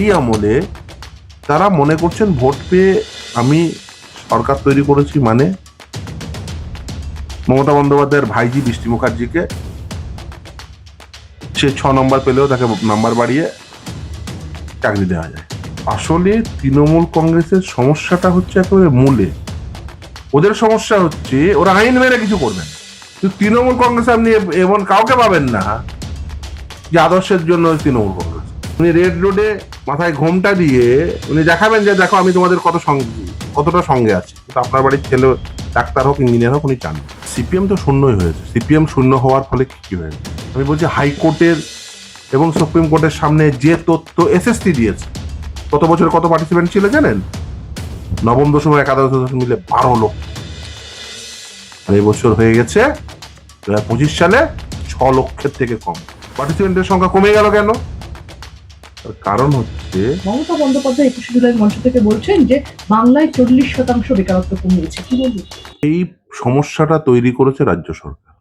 এই আমলে তারা মনে করছেন ভোট পেয়ে আমি সরকার তৈরি করেছি মানে মমতা বন্দ্যোপাধ্যায়ের ভাইজি বৃষ্টি মুখার্জিকে। সে ছ নম্বর পেলেও তাকে নাম্বার বাড়িয়ে চাকরি দেওয়া যায়। আসলে তৃণমূল কংগ্রেসের সমস্যাটা হচ্ছে একেবারে মূলে। ওদের সমস্যা হচ্ছে ওরা আইন মেনে কিছু করবেন কিন্তু তৃণমূল কংগ্রেস আপনি এমন কাউকে পাবেন না যে আদর্শের জন্য তৃণমূল কংগ্রেস। উনি রেড রোডে মাথায় ঘোমটা দিয়ে উনি দেখাবেন যে, দেখো, আমি তোমাদের কত সঙ্গে কতটা সঙ্গে আছি। কিন্তু আপনার বাড়ির ছেলে ডাক্তার হোক, ইঞ্জিনিয়ার হোক, উনি চান সিপিএম তো শূন্যই হয়েছে। সিপিএম শূন্য হওয়ার ফলে কী, কি হয়েছে? আমি বলছি, হাইকোর্টের এবং সুপ্রিম কোর্টের সামনে যে তথ্য এসএসটি দিয়েছে, কত বছর কত পার্টিসিপেন্ট ছিল জানেন? নবম দশম একাদশ দশম মিলে বারো লক্ষ। আর বছর হয়ে গেছে দু হাজার পঁচিশ সালে ছ লক্ষের থেকে কম। পার্টিসিপেন্টের সংখ্যা কমে গেল কেন? তার কারণ হচ্ছে মমতা বন্দ্যোপাধ্যায় একুশে জুলাই মঞ্চ থেকে বলছেন যে বাংলায় চল্লিশ শতাংশ বেকারত্ব কমিয়েছে। কি বলবেন? এই সমস্যাটা তৈরি করেছে রাজ্য সরকার।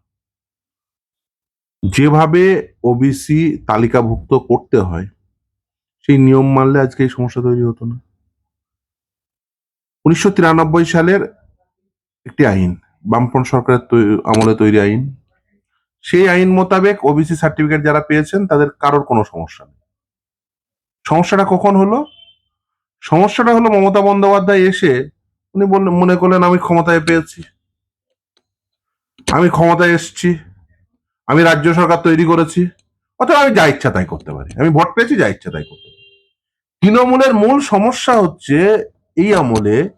যেভাবে ওবিসি তালিকাভুক্ত করতে হয় সেই নিয়ম মানলে আজকে এই সমস্যা তৈরি হতো না। উনিশশো তিরানব্বই সালের একটি আইন বামফ্রন্ট সরকারের আমলে তৈরি আইন। সেই আইন মোতাবেক ওবিসি সার্টিফিকেট যারা পেয়েছেন তাদের কারোর কোনো সমস্যা নেই। সমস্যাটা কখন হলো? সমস্যাটা হলো মমতা বন্দ্যোপাধ্যায় এসে উনি বললেন মনে করলেন, আমি ক্ষমতায় পেয়েছি। আমি ক্ষমতায় এসেছি। আমি রাজ্য সরকার তৈরি করেছি। অথবা আমি যা ইচ্ছা তাই করতে পারি। আমি ভোট পেয়েছি, যা ইচ্ছা তাই করতে পারি। তৃণমূলের মূল সমস্যা হচ্ছে এই আমলে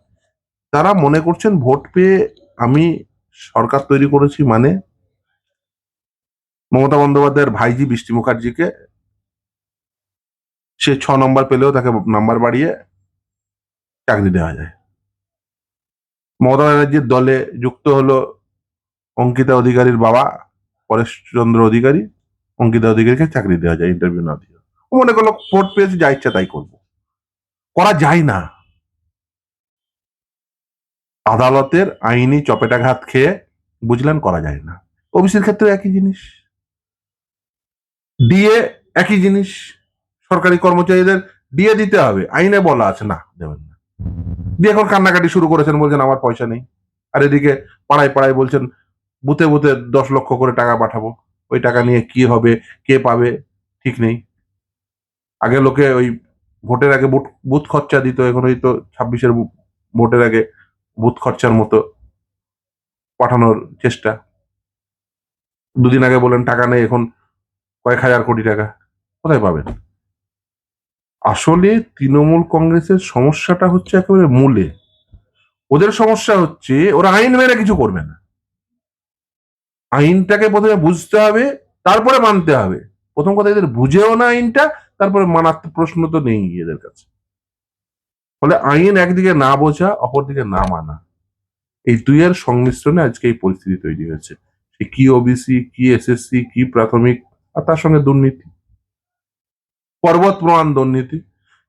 তারা মনে করছেন, ভোট পেয়ে আমি সরকার তৈরি করেছি মানে? মমতা বন্দ্যোপাধ্যায়ের ভাইজি বৃষ্টি মুখার্জিকে সে ছ নম্বর পেলেও তাকে নাম্বার বাড়িয়ে চাকরি দেওয়া যায়। মমতা ব্যানার্জির দলে যুক্ত হলো অঙ্কিতা অধিকারীর বাবা পরেশচন্দ্র অধিকারী। অঙ্কিতা অধিকারীকে চাকরি দেওয়া যায় ইন্টারভিউ না দিয়ে। ও মনে করল, ভোট পেয়েছে, যা ইচ্ছা তাই করব। করা যায় না। আদালতের আইনি চপেটাঘাত খেয়ে বুঝলেন, করা যায় না। ওবিসির ক্ষেত্রে একই জিনিস। ডিএ একই জিনিস। সরকারি কর্মচারীদের ডিএ দিতে হবে। আইনে বলা আছে, না, দেবেন না। দিয়ে এখন কান্নাকাটি শুরু করেছেন, বলছেন আমার পয়সা নেই। আর এদিকে পাড়ায় পাড়ায় বলছেন, বুথে বুথে দশ লক্ষ করে টাকা পাঠাবো। ওই টাকা নিয়ে কি হবে, কে পাবে, ঠিক নেই। আগে লোকে ওই ভোটের আগে বুথ খরচা দিত, এখন ওই তো ছাব্বিশের ভোটের আগে বুথ খরচার মতো পাঠানোর চেষ্টা। দুদিন আগে বলেন টাকা নেই, এখন কয়েক হাজার কোটি টাকা। কোথায় পাবেন? আসলে তৃণমূল কংগ্রেসের সমস্যাটা হচ্ছে একেবারে মূলে। ওদের সমস্যা হচ্ছে ওরা আইন মেনে কিছু করবে না। আইনটাকে প্রথমে বুঝতে হবে, তারপরে মানতে হবে। প্রথম কথা, এদের বুঝেও না আইনটা, তারপরে মানার প্রশ্ন তো নেই এদের কাছে। ফলে আইন একদিকে না বোঝা, অপরদিকে না মানা। এই দুইয়ের সংমিশ্রণে আজকে এই পরিস্থিতি তৈরি হয়েছে। সে কি ওবিসি কি এসএসসি কি প্রাথমিক, আর তার সঙ্গে দুর্নীতি। পর্বত প্রমাণ দুর্নীতি।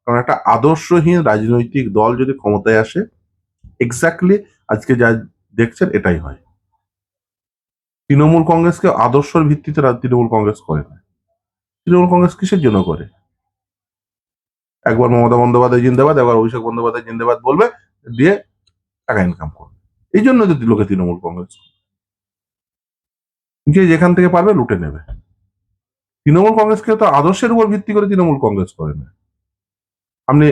কারণ একটা আদর্শহীন রাজনৈতিক দল যদি ক্ষমতায় আসে এক্স্যাক্টলি আজকে যা দেখছেন এটাই হয়। তৃণমূল কংগ্রেসকে আদর্শের ভিত্তিতে তৃণমূল কংগ্রেস করে না। তৃণমূল কংগ্রেস কিসের জন্য করে? একবার মমতা বন্দ্যোপাধ্যায় জিন্দাবাদ, একবার অভিষেক বন্দ্যোপাধ্যায় জিন্দাবাদ বলবে, দিয়ে টাকা ইনকাম করবে। এই জন্য যদি লোকে তৃণমূল কংগ্রেস যে যেখান থেকে পারবে লুটে নেবে। তৃণমূল কংগ্রেসকে তো আদর্শের উপর ভিত্তি করে তৃণমূল কংগ্রেস করে না। আপনি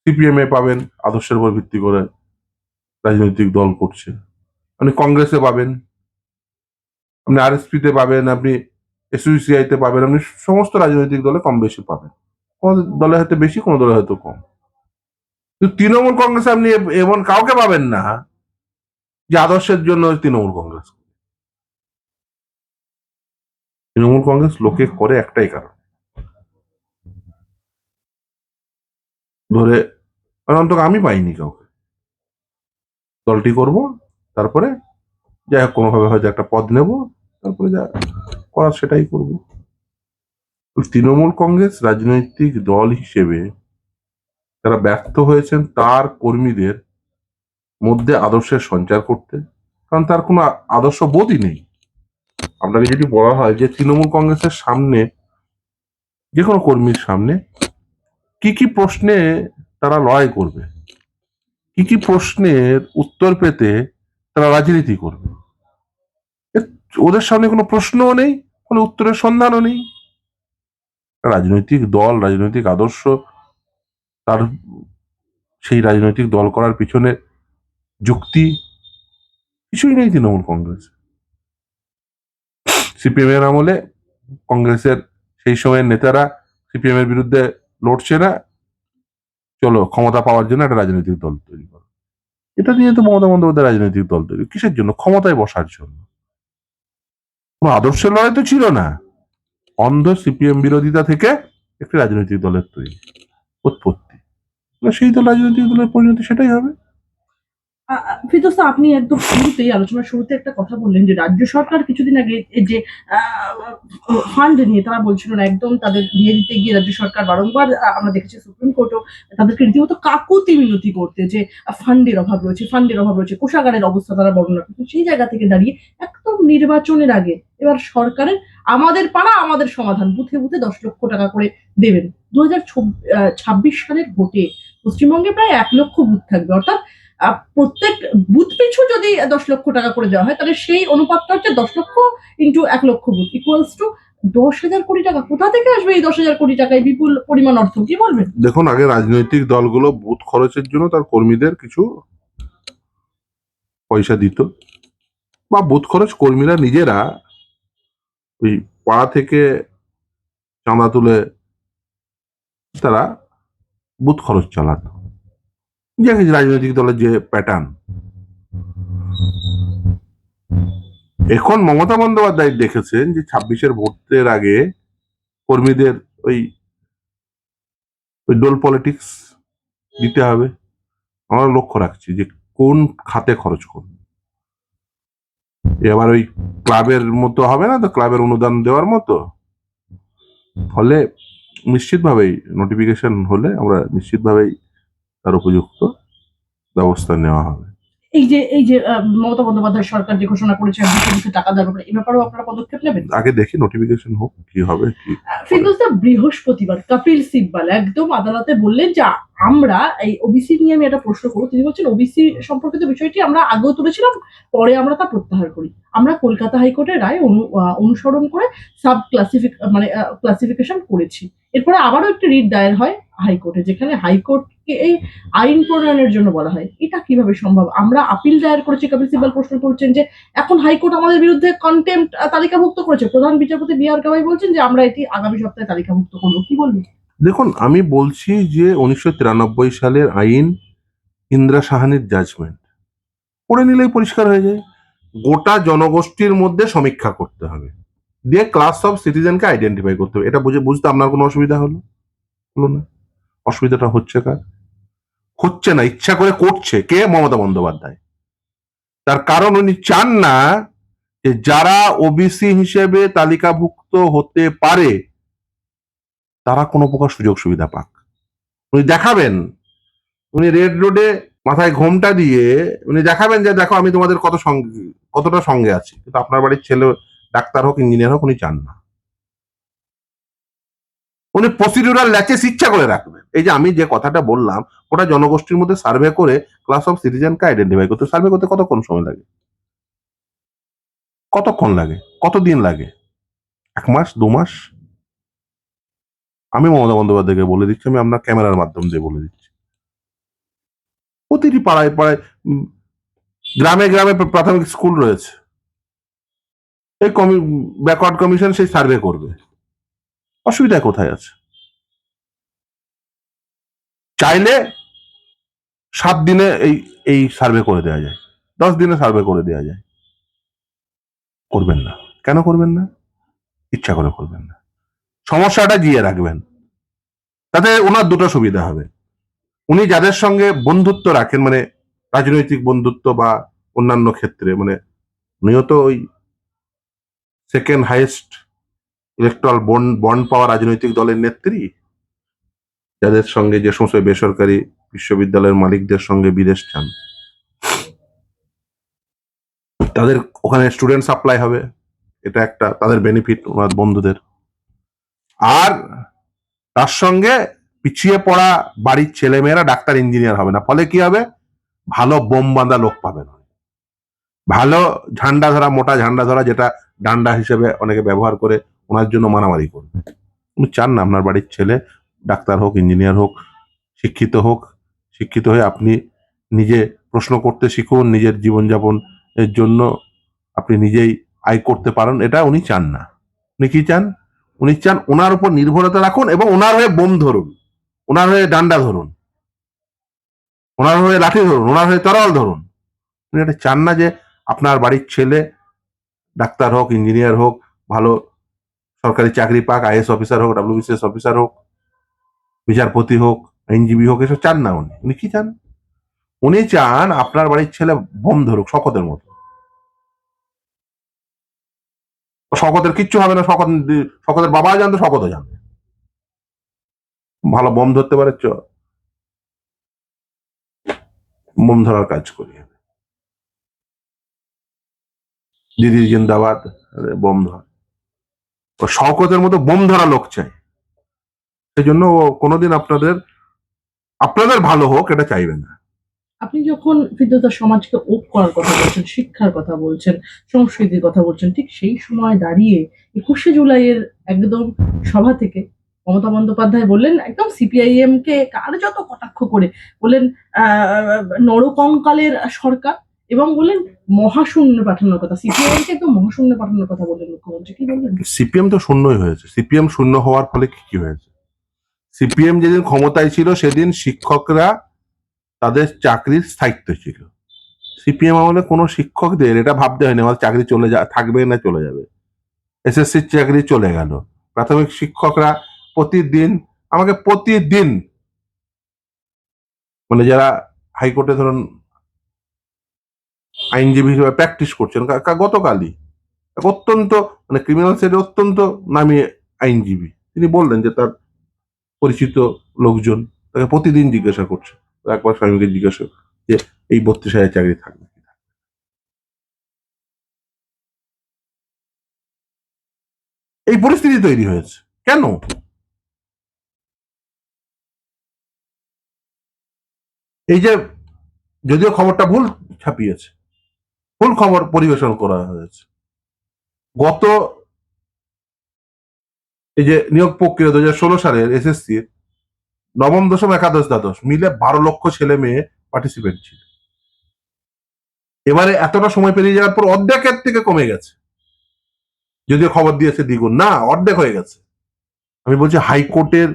সিপিএম এ পাবেন, আদর্শের উপর ভিত্তি করে রাজনৈতিক দল করছে। আপনি কংগ্রেসে পাবেন, আপনি আরএসপি তে পাবেন, আপনি এসইউসিআই তে পাবেন, আপনি সমস্ত রাজনৈতিক দলে কম বেশি পাবেন। কোন দলে হয়তো বেশি, কোন দলে হয়তো কম। কিন্তু তৃণমূল কংগ্রেসে আপনি এমন কাউকে পাবেন না যে আদর্শের জন্য তৃণমূল কংগ্রেস তৃণমূল কংগ্রেস লোকে করে একটাই কারণ। ধরে অন্তত আমি পাইনি কাউকে। দলটি করব তারপরে যাই হোক কোনোভাবে হয়তো একটা পদ নেব তারপরে যা করার সেটাই করব। তৃণমূল কংগ্রেস রাজনৈতিক দল হিসেবে যারা ব্যর্থ হয়েছেন তার কর্মীদের মধ্যে আদর্শের সঞ্চার করতে কারণ তার কোনো আদর্শ বোধই নেই। আপনাকে যদি বলা হয় যে তৃণমূল কংগ্রেসের সামনে, যে কোনো কর্মীর সামনে, কি কি প্রশ্নে তারা লড়াই করবে? কি কি প্রশ্নের উত্তর পেতে তারা রাজনীতি করবে? ওদের সামনে কোনো প্রশ্নও নেই, কোনো উত্তরের সন্ধানও নেই। রাজনৈতিক দল, রাজনৈতিক আদর্শ, তার সেই রাজনৈতিক দল করার পিছনে যুক্তি, কিছুই নেই তৃণমূল কংগ্রেস সিপিএম এর আমলে কংগ্রেসের সেই সময়ের নেতারা সিপিএম এর বিরুদ্ধে লড়ছে না। চলো, ক্ষমতা পাওয়ার জন্য একটা রাজনৈতিক দল তৈরি করো। এটা নিয়ে তো মমতা বন্দ্যোপাধ্যায় রাজনৈতিক দল তৈরি। কিসের জন্য? ক্ষমতায় বসার জন্য। কোনো আদর্শের লড়াই তো ছিল না। অন্ধ সিপিএম বিরোধিতা থেকে একটি রাজনৈতিক দলের তৈরি। উৎপত্তি। সেই দল রাজনৈতিক দলের পরিণতি সেটাই হবে। ফিরদোস্তা আপনি একদম শুরুতেই আলোচনার শুরুতে একটা কথা বললেন যে রাজ্য সরকার কিছুদিন আগে যে ফান্ড নিয়ে তারা বলছিল না, একদম তাদের দিয়ে দিতে গিয়ে রাজ্য সরকার বারংবার আমরা দেখেছি সুপ্রিম কোর্টও তাদেরকে রীতিমতো কাকুতি মিনতি করতে যে ফান্ডের অভাব রয়েছে ফান্ডের অভাব রয়েছে, কোষাগারের অবস্থা তারা বর্ণনা করছে। সেই জায়গা থেকে দাঁড়িয়ে একদম নির্বাচনের আগে এবার সরকারের আমাদের পাড়া, আমাদের সমাধান, বুথে বুথে দশ লক্ষ টাকা করে দেবেন। দু হাজার ছাব্বিশ সালের ভোটে পশ্চিমবঙ্গে প্রায় এক লক্ষ বুথ থাকবে। অর্থাৎ প্রত্যেক বুথ পিছু যদি দশ লক্ষ টাকা করে দেওয়া হয়, তাহলে সেই অনুপাতটা হচ্ছে দশ লক্ষ ইন্টু এক লক্ষ বুথ ইকুয়ালস টু দশ হাজার কোটি টাকা। কোথা থেকে আসবে এই দশ হাজার কোটি টাকা? এই বিপুল পরিমাণ অর্থ, কি বলবেন? দেখুন, আগে রাজনৈতিক দলগুলো বুথ খরচের জন্য তার কর্মীদের কিছু পয়সা দিত, বা বুথ খরচ কর্মীরা নিজেরা ওই পাড়া থেকে চাঁদা তুলে তারা বুথ খরচ চালাতো। যে রাজনৈতিক দলের যে প্যাটার্ন এখন মমতা বন্দ্যোপাধ্যায় দেখেছেন যে ছাব্বিশের ভোটের আগে কর্মীদের ওই ওই ডোল পলিটিক্স দিতে হবে। আমরা লক্ষ্য রাখছি যে কোন খাতে খরচ করবে। এবার ওই ক্লাবের মতো হবে না তো, ক্লাবের অনুদান দেওয়ার মতো। ফলে নিশ্চিতভাবেই নোটিফিকেশন হলে আমরা নিশ্চিতভাবেই তার উপযুক্ত ব্যবস্থা নেওয়া হবে। এই যে এই যে মমতা বন্দ্যোপাধ্যায় সরকার যে ঘোষণা করেছে বুথে টাকা দেওয়ার ব্যাপারে এই ব্যাপারেও আপনারা পদক্ষেপ নেবেন? আগে দেখি নোটিফিকেশন হোক কি হবে কি ফিরদোস্তা বৃহস্পতিবার কপিল সিব্বাল একদম আদালতে বললেন যে আমরা এই ওবিসি নিয়ে আমি একটা প্রশ্ন করব। তিনি বলছেন ওবিসি সম্পর্কিত বিষয়টি আমরা আগেও তুলেছিলাম পরে আমরা তা প্রত্যাহার করি। আমরা কলকাতা হাইকোর্টের রায় অনুসরণ করে সাব ক্লাসিফিক মানে ক্লাসিফিকেশন করেছি। এরপরে আবারও একটি রিট দায়ের হয়। হাইকোর্টে, যেখানে হাইকোর্টকে এই আইন প্রণয়নের জন্য বলা হয়। এটা কীভাবে সম্ভব? আমরা আপিল দায়ের করেছি কপিল সিব্বাল প্রশ্ন করছেন যে, এখন হাইকোর্ট আমাদের বিরুদ্ধে কন্টেম্প তালিকাভুক্ত করেছে। প্রধান বিচারপতি বি আর গাওয়াই বলছেন যে, আমরা এটি আগামী সপ্তাহে তালিকাভুক্ত করব। কি বলবেন? দেখুন, আমি বলছি যে, উনিশশো তিরানব্বই সালের আইন ইন্দ্রা সাহানির জাজমেন্ট পড়ে নিলেই পরিষ্কার হয়ে যায়। গোটা জনগোষ্ঠীর মধ্যে সমীক্ষা করতে হবে। দিয়ে ক্লাস অফ সিটিজেনকে আইডেন্টিফাই করতে হবে। এটা বুঝে, বুঝতে আপনার কোনো অসুবিধা হলো? হলো না। অসুবিধাটা হচ্ছে কার? হচ্ছে না, ইচ্ছা করে করছে কে? মমতা বন্দ্যোপাধ্যায়। তার কারণ উনি চান না যে যারা ওবিসি হিসেবে তালিকাভুক্ত হতে পারে, তারা কোনো প্রকার সুযোগ সুবিধা পাক। উনি দেখাবেন, উনি রেড রোডে মাথায় ঘোমটা দিয়ে উনি দেখাবেন যে দেখো আমি তোমাদের কত সঙ্গে, কতটা সঙ্গে আছি। কিন্তু আপনার বাড়ির ছেলে ডাক্তার হোক, ইঞ্জিনিয়ার হোক, উনি চান না। উনি প্রসিডিউরাল ল্যাচেস ইচ্ছা করে রাখবেন। এই যে আমি যে কথাটা বললাম ওটা জনগোষ্ঠীর মধ্যে সার্ভে করে ক্লাস অফ সিটিজেনকে আইডেন্টিফাই করতে সার্ভে করতে কতক্ষণ সময় লাগে? কতক্ষণ লাগে? কত দিন লাগে? এক মাস? দু মাস? আমি মমতা বন্দ্যোপাধ্যায়কে বলে দিচ্ছি, আমি আপনার ক্যামেরার মাধ্যম দিয়ে বলে দিচ্ছি। প্রতিটি পাড়ায় পাড়ায় গ্রামে গ্রামে প্রাথমিক স্কুল রয়েছে। এই কমি ব্যাকওয়ার্ড কমিশন সেই সার্ভে করবে। অসুবিধা কোথায় আছে? চাইলে সাত দিনে এই এই সার্ভে করে দেওয়া যায়। দশ দিনে সার্ভে করে দেওয়া যায়। করবেন না। কেন করবেন না? ইচ্ছা করে করবেন না। সমস্যাটা জিয়ে রাখবেন। তাতে ওনার দুটো সুবিধা হবে। উনি যাদের সঙ্গে বন্ধুত্ব রাখেন মানে রাজনৈতিক বন্ধুত্ব বা অন্যান্য ক্ষেত্রে মানে উনিও তো ওই second highest electoral bond bond পাওয়া রাজনৈতিক দলের নেত্রী, যাদের সঙ্গে যে সমস্ত বেসরকারি বিশ্ববিদ্যালয়ের মালিকদের সঙ্গে বিদেশ চান তাদের ওখানে স্টুডেন্ট সাপ্লাই হবে, এটা একটা তাদের বেনিফিট ওনার বন্ধুদের। আর তার সঙ্গে পিছিয়ে পড়া বাড়ির ছেলেমেয়েরা ডাক্তার ইঞ্জিনিয়ার হবে না। ফলে কি হবে? ভালো বোম বাঁধা লোক পাবেন ভালো ঝান্ডা ধরা, মোটা ঝান্ডা ধরা, যেটা ডান্ডা হিসেবে অনেকে ব্যবহার করে ওনার জন্য মারামারি করবে। উনি চান না, আপনার বাড়ির ছেলে ডাক্তার হোক, ইঞ্জিনিয়ার হোক, শিক্ষিত হোক, শিক্ষিত হয়ে আপনি নিজে প্রশ্ন করতে শিখুন, নিজের জীবনযাপন এর জন্য আপনি নিজেই আয় করতে পারেন, এটা উনি চান না। উনি কি চান? উনি চান ওনার উপর নির্ভরতা রাখুন এবং ওনার হয়ে বোম ধরুন, ওনার হয়ে ডান্ডা ধরুন, ওনার হয়ে লাঠি ধরুন, ওনার হয়ে তরল ধরুন। উনি এটা চান না যে আপনার বাড়ির ছেলে ডাক্তার হোক, ইঞ্জিনিয়ার হোক, ভালো সরকারি চাকরি পাক আইএস অফিসার হোক ডাব্লিউবিসিএস অফিসার হোক, বিচারপতি হোক, আইনজীবী হোক, এসব চান না উনি। উনি কি চান? উনি চান আপনার বাড়ির ছেলে বোম ধরুক, শকতের মতো। শকতের কিচ্ছু হবে না, শকত, শকতের বাবা জানতো, শকতও জানবে। ভালো বোম ধরতে পারে চ বোম ধরার কাজ করি। দিদি জিন্দাবাদ বোম ধর। ও শওকতের মতো বোম ধরা লোক চাই। সেই জন্য ও কোনোদিন আপনাদের আপনাদের ভালো হোক এটা চাইবে না। আপনি যখন বিদ্যুতা সমাজকে ওপ করার কথা বলছেন শিক্ষার কথা বলছেন সংস্কৃতির কথা বলছেন ঠিক সেই সময় দাঁড়িয়ে একুশে জুলাইয়ের একদম সভা থেকে মমতা বন্দ্যোপাধ্যায় বললেন একদম সিপিআইএম কে কার যত কটাক্ষ করে বললেন আহ, নরকঙ্কালের সরকার এবং বললেন, মহাশূন্য পাঠানোর কথা। সিপিআইএম কে একদম মহাশূন্য পাঠানোর কথা বললেন মুখ্যমন্ত্রী, কি বললেন? সিপিএম তো শূন্যই হয়েছে। সিপিএম শূন্য হওয়ার ফলে কি কি হয়েছে? সিপিএম যেদিন ক্ষমতায় ছিল, সেদিন শিক্ষকরা তাদের চাকরির স্থায়িত্ব ছিল। সিপিএম আমলে কোনো শিক্ষকদের, এটা ভাবতে হয়নি আমাদের চাকরি চলে যা, থাকবে না, চলে যাবে। এসএসসির চাকরি চলে গেল। প্রাথমিক শিক্ষকরা প্রতিদিন, আমাকে প্রতিদিন মানে যারা হাইকোর্টে ধরুন আইনজীবী হিসেবে প্র্যাকটিস করছেন। গতকালই। অত্যন্ত মানে ক্রিমিনাল সাইডে অত্যন্ত নামী আইনজীবী। তিনি বললেন যে তার পরিচিত লোকজন তাকে প্রতিদিন জিজ্ঞাসা করছে। একবার স্বামীকে জিজ্ঞাসা যে এই বত্রিশ হাজার চাকরি থাকবে থাকবে এই পরিস্থিতি তৈরি হয়েছে। কেন? এই যে যদিও খবরটা ভুল ছাপিয়েছে ভুল খবর পরিবেশন করা হয়েছে। গত এই যে নিয়োগ প্রক্রিয়া দু হাজার ষোলো সালের এসএসসি নবম দশম একাদশ দ্বাদশ মিলে বারো লক্ষ ছেলে মেয়ে পার্টিসিপেন্ট ছিল। এবারে এতটা সময় পেরিয়ে যাওয়ার পর অর্ধেকের থেকে কমে গেছে। যদিও খবর দিয়েছে দ্বিগুণ। না, অর্ধেক হয়ে গেছে। আমি বলছি হাইকোর্টের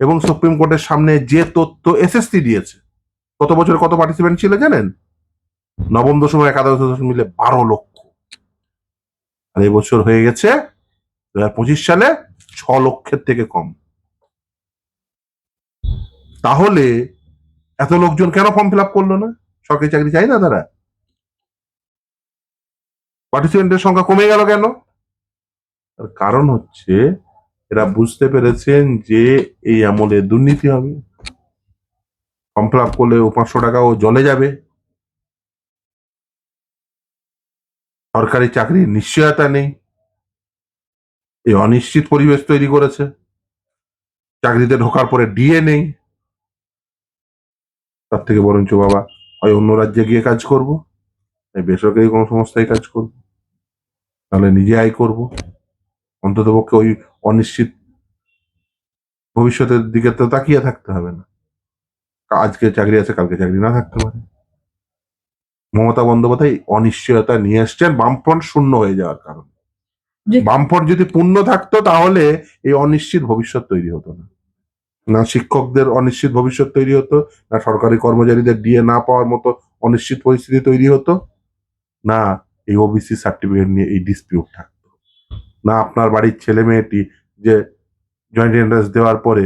এবং সুপ্রিম কোর্টের সামনে যে তথ্য এসএসসি দিয়েছে, কত বছর কত পার্টিসিপেন্ট ছিল জানেন? নবম দশম একাদশ দশম মিলে বারো লক্ষ। আর এবছর হয়ে গেছে দু পঁচিশ সালে ছ লক্ষের থেকে কম। তাহলে এত লোকজন কেন ফর্ম ফিল আপ করল না? সরকারি চাকরি চাই না তারা? পার্টিসিপেন্টের সংখ্যা কমে গেল কেন? তার কারণ হচ্ছে এরা বুঝতে পেরেছেন যে এই আমলে দুর্নীতি হবে। ফর্ম ফিল আপ করলে ও পাঁচশো টাকাও জলে যাবে। সরকারি চাকরির নিশ্চয়তা নেই। এই অনিশ্চিত পরিবেশ তৈরি করেছে। চাকরিতে ঢোকার পরে ডিএ নেই। তার থেকে বরঞ্চ বাবা হয় অন্য রাজ্যে গিয়ে কাজ করব। বেসরকারি কোনো সংস্থায় কাজ করব। তাহলে নিজে আয় করব। অন্তত পক্ষে ওই অনিশ্চিত ভবিষ্যতের দিকে তো তাকিয়ে থাকতে হবে না। আজকে চাকরি আছে, কালকে চাকরি না থাকতে পারে। মমতা বন্দ্যোপাধ্যায় অনিশ্চয়তা নিয়ে এসছেন বামফ্রন্ট শূন্য হয়ে যাওয়ার কারণে। বামফ্রন্ট যদি পূর্ণ থাকতো তাহলে এই অনিশ্চিত ভবিষ্যৎ তৈরি হতো না। না শিক্ষকদের অনিশ্চিত ভবিষ্যৎ তৈরি হতো না সরকারি কর্মচারীদের ডিএ না পাওয়ার মতো অনিশ্চিত পরিস্থিতি তৈরি হতো না এই ওবিসি সার্টিফিকেট নিয়ে এই ডিসপিউট থাকতো। না আপনার বাড়ির ছেলে মেয়েটি যে জয়েন্ট এন্ট্রান্স দেওয়ার পরে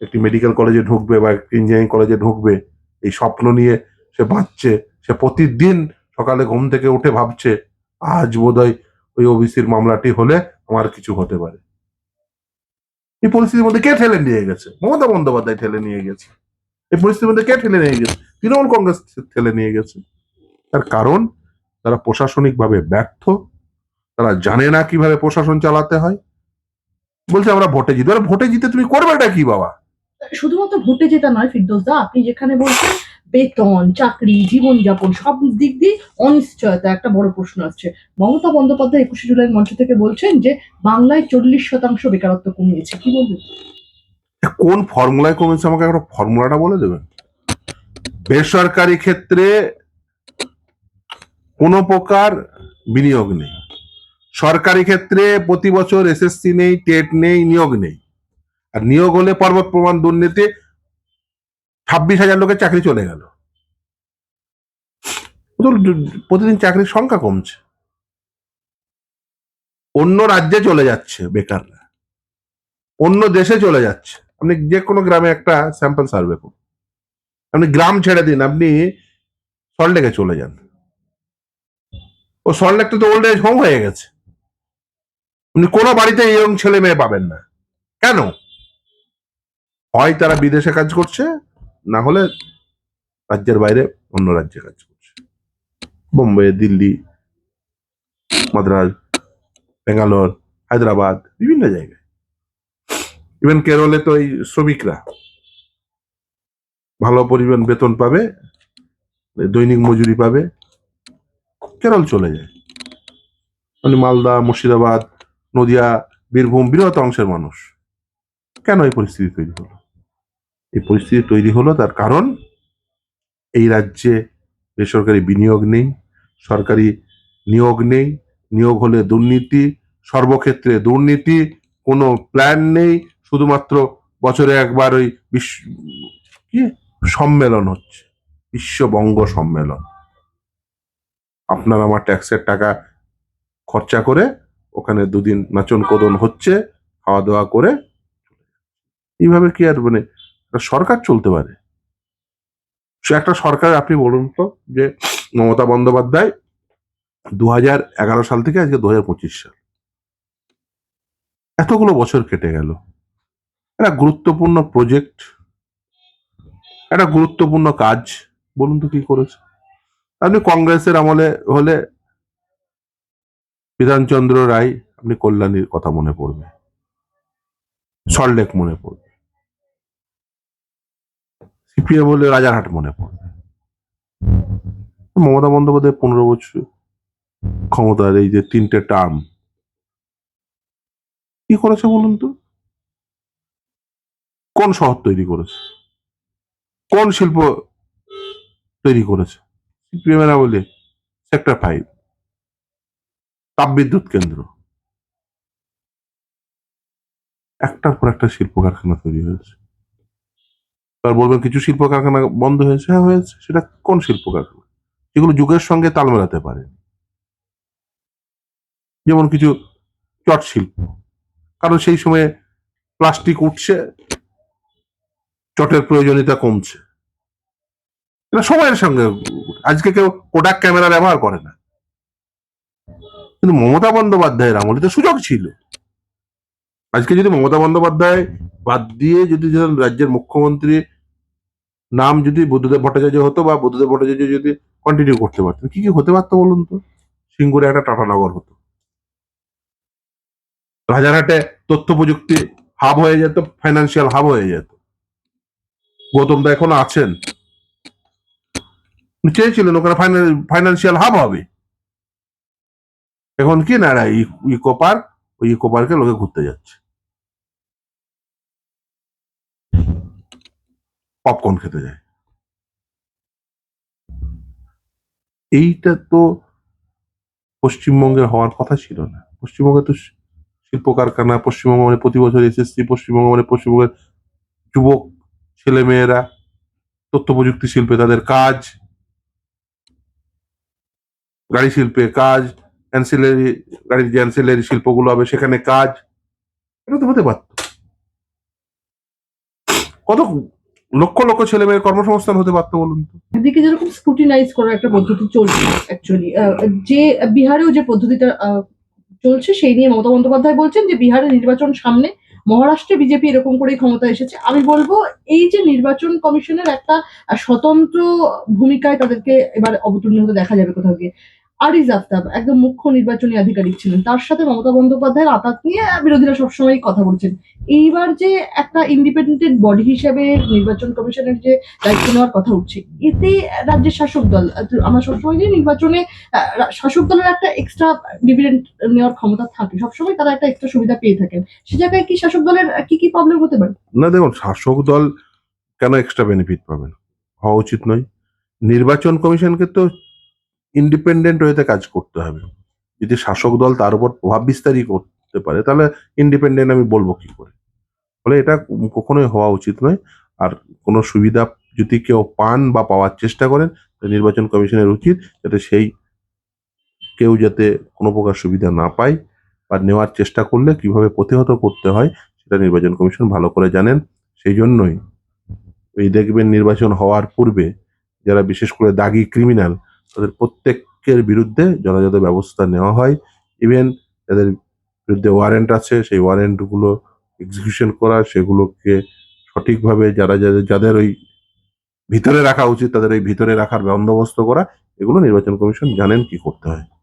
একটি মেডিকেল কলেজে ঢুকবে বা একটি ইঞ্জিনিয়ারিং কলেজে ঢুকবে এই স্বপ্ন নিয়ে সে বাঁচছে, সে প্রতিদিন সকালে ঘুম থেকে উঠে ভাবছে, আজ বোধহয় ওই ওবিসির মামলাটি হলে আমার কিছু হতে পারে। এই পরিস্থিতির মধ্যে কে ঠেলে নিয়ে গেছে? মমতা বন্দ্যোপাধ্যায় ঠেলে নিয়ে গেছে। এই পরিস্থিতির মধ্যে কে ঠেলে নিয়ে গেছে? তৃণমূল কংগ্রেস ঠেলে নিয়ে গেছে। তার কারণ, তারা প্রশাসনিকভাবে ব্যর্থ, তারা জানে না কীভাবে প্রশাসন চালাতে হয়। বলছে, আমরা ভোটে জিতবো। ভোটে জিতে তুমি করবেটা কি বাবা? শুধুমাত্র ভোটে জেতা নয় ফিরদোসদা আপনি যেখানে বলছেন বেতন, চাকরি, জীবনযাপন, সব দিক দিয়ে অনিশ্চয়তা একটা বড় প্রশ্ন আসছে। মমতা বন্দ্যোপাধ্যায় একুশে জুলাই মঞ্চ থেকে বলছেন যে, বাংলায় চল্লিশ শতাংশ বেকারত্ব কমিয়েছে। কি বলবেন? কোন ফর্মুলায় কমেছে আমাকে একটা ফর্মুলাটা বলে দেবেন? বেসরকারি ক্ষেত্রে কোনো প্রকার বিনিয়োগ নেই। সরকারি ক্ষেত্রে প্রতি বছর এসএসসি নেই, টেট নেই, নিয়োগ নেই। আর নিয়োগ হলে পর্বত প্রমাণ দুর্নীতি ছাব্বিশ হাজার লোকের চাকরি চলে গেল। প্রতিদিন চাকরির সংখ্যা কমছে। অন্য রাজ্যে চলে যাচ্ছে বেকাররা। অন্য দেশে চলে যাচ্ছে। আপনি যে কোনো গ্রামে একটা স্যাম্পল সার্ভে করুন। আপনি গ্রাম ছেড়ে দিন, আপনি সল্টলেকে চলে যান। ও সল্টলেকটা তো ওল্ড এজ হোম হয়ে গেছে। আপনি কোনো বাড়িতে এরকম ছেলে মেয়ে পাবেন না। কেন? হয় তারা বিদেশে কাজ করছে না হলে রাজ্যের বাইরে অন্য রাজ্যে কাজ করছে। বোম্বে, দিল্লি মাদ্রাজ বেঙ্গালোর হায়দ্রাবাদ, বিভিন্ন জায়গায়। ইভেন কেরলে তো এই শ্রমিকরা ভালো পরিমাণ বেতন পাবে, দৈনিক মজুরি পাবে, কেরল চলে যায়। মানে মালদা, মুর্শিদাবাদ, নদিয়া, বীরভূম বৃহৎ অংশের মানুষ। কেন এই পরিস্থিতি তৈরি হলো? এই পরিস্থিতি তৈরি হলো তার কারণ এই রাজ্যে বেসরকারি বিনিয়োগ নেই, সরকারি নিয়োগ নেই, নিয়োগ হলে দুর্নীতি, সর্বক্ষেত্রে দুর্নীতি, কোনো প্ল্যান নেই, শুধুমাত্র বছরে একবার ওই বিশ্ব কি? সম্মেলন হচ্ছে, বিশ্ববঙ্গ সম্মেলন। আপনার আমার ট্যাক্সের টাকা খরচা করে ওখানে দুদিন নাচন কোদন হচ্ছে খাওয়া দাওয়া করে। এইভাবে কি আর মানে সরকার চলতে পারে। সে একটা সরকার, আপনি বলুন তো, যে মমতা বন্দ্যোপাধ্যায় দু এগারো সাল থেকে আজকে দু হাজার পঁচিশ সাল। এতগুলো বছর কেটে গেল। একটা গুরুত্বপূর্ণ প্রজেক্ট একটা গুরুত্বপূর্ণ কাজ, বলুন তো কি করেছে? আপনি কংগ্রেসের আমলে হলে বিধানচন্দ্র রায়, আপনি কল্যাণীর কথা মনে পড়বে। সল্টলেক মনে পড়বে। সিপিএম হলে রাজারহাট মনে পড়বে। মমতা বন্দ্যোপাধ্যায় পনেরো বছর ক্ষমতার এই যে তিনটে টার্ম। কি করেছে বলুন তো? কোন শহর তৈরি করেছে? কোন শিল্প তৈরি করেছে? সিপিএম এরা বলে সেক্টর ফাইভ। তাপবিদ্যুৎ কেন্দ্র। একটার পর একটা শিল্প কারখানা তৈরি হয়েছে। তার বলবেন কিছু শিল্প কারখানা বন্ধ হয়েছে? হ্যাঁ হয়েছে। সেটা কোন শিল্প কারখানা যেগুলো যুগের সঙ্গে তাল মেলাতে পারে। যেমন কিছু চট শিল্প। কারণ সেই সময়ে প্লাস্টিক উঠছে, চটের প্রয়োজনীয়তা কমছে। এটা সময়ের সঙ্গে আজকে কেউ কোডাক ক্যামেরা ব্যবহার করে না। কিন্তু মমতা বন্দ্যোপাধ্যায়ের আমলে তো সুযোগ ছিল। আজকে যদি মমতা বন্দ্যোপাধ্যায় বাদ দিয়ে যদি রাজ্যের মুখ্যমন্ত্রী নাম যদি বুদ্ধদেব ভট্টাচার্য হতো বা বুদ্ধদেব ভট্টাচার্য যদি কন্টিনিউ করতে পারতেন, কি কি হতে পারতো বলুন তো? সিঙ্গুরে একটা টাটানগর হতো। রাজারহাটে তথ্য প্রযুক্তি হাব হয়ে যেত ফাইন্যান্সিয়াল হাব হয়ে যেত। গৌতম দা এখন আছেন। চেয়েছিলেন ওখানে ফাইন্যান্সিয়াল হাব হবে। এখন কি না ইকো পার্ক, ওই ইকো পার্কে লোকে ঘুরতে যাচ্ছে। পপকর্ন খেতে যায়। এইটা তো পশ্চিমবঙ্গের হওয়ার কথা ছিল না। পশ্চিমবঙ্গে তো শিল্প কারখানা পশ্চিমবঙ্গ মানে প্রতি বছর এসএসসি, পশ্চিমবঙ্গ মানে পশ্চিমবঙ্গের যুবক ছেলে মেয়েরা তথ্য প্রযুক্তি শিল্পে তাদের কাজ, গাড়ি শিল্পে কাজ অ্যান্সিলারি গাড়ির যে অ্যান্সিলারি শিল্পগুলো হবে সেখানে কাজ, এটা তো হতে পারত। কত লক্ষ লক্ষ ছেলে মেয়ের কর্মসংস্থান হতে পারতো বলুন তো। এদিকে যেরকম স্ক্রুটিনাইজ করার একটা পদ্ধতি চলছে অ্যাকচুয়ালি যে বিহারেও যে পদ্ধতিটা চলছে সেই নিয়ে মমতা বন্দ্যোপাধ্যায় বলছেন যে বিহারে নির্বাচন সামনে মহারাষ্ট্রে বিজেপি এরকম করেই ক্ষমতা এসেছে। আমি বলব, এই যে নির্বাচন কমিশনের একটা স্বতন্ত্র ভূমিকায় তাদেরকে এবার অবতীর্ণ হতে দেখা যাবে কোথাও গিয়ে। আরিজ আফতাব, একদম মুখ্য নির্বাচনী আধিকারিক ছিলেন। তার সাথে মমতা বন্দ্যোপাধ্যায়ের আতাত নিয়ে বিরোধীরা সবসময় কথা বলছেন। এইবার যে একটা ইন্ডিপেন্ডেন্ট বডি হিসেবে নির্বাচন কমিশনের যে দায়িত্ব নেওয়ার কথা উঠছে, এতে রাজ্যের শাসক দল, আমরা সবসময় যে নির্বাচনে শাসক দলের একটা এক্সট্রা ডিভিডেন্ড নেওয়ার ক্ষমতা থাকে, সবসময় তারা একটা এক্সট্রা সুবিধা পেয়ে থাকেন। সে জায়গায় কি শাসক দলের কি কি প্রবলেম হতে পারে? না, দেখুন, শাসক দল কেন এক্সট্রা বেনিফিট পাবেন হওয়া উচিত নয়। নির্বাচন কমিশনকে তো ইন্ডিপেন্ডেন্ট ওয়েতে কাজ করতে হবে। যদি শাসক দল তার উপর প্রভাব বিস্তারই করতে পারে, তাহলে ইন্ডিপেন্ডেন্ট আমি বলব কি করে? ফলে এটা কখনোই হওয়া উচিত নয়। আর কোনো সুবিধা যদি কেউ পান বা পাওয়ার চেষ্টা করেন নির্বাচন কমিশনের উচিত যাতে সেই কেউ যাতে কোনো প্রকার সুবিধা না পায় বা নেওয়ার চেষ্টা করলে কীভাবে প্রতিহত করতে হয়, সেটা নির্বাচন কমিশন ভালো করে জানেন। সেই জন্যই এই দেখবেন নির্বাচন হওয়ার পূর্বে যারা বিশেষ করে দাগি ক্রিমিনাল তাদের প্রত্যেকের বিরুদ্ধে যথাযথ ব্যবস্থা নেওয়া হয়। ইভেন যাদের বিরুদ্ধে ওয়ারেন্ট আছে, সেই ওয়ারেন্টগুলো এক্সিকিউশন করা, সেগুলোকে সঠিকভাবে যারা যাদের যাদের ওই ভিতরে রাখা উচিত, তাদের ওই ভিতরে রাখার বন্দোবস্ত করা, এগুলো নির্বাচন কমিশন জানেন কি করতে হয়।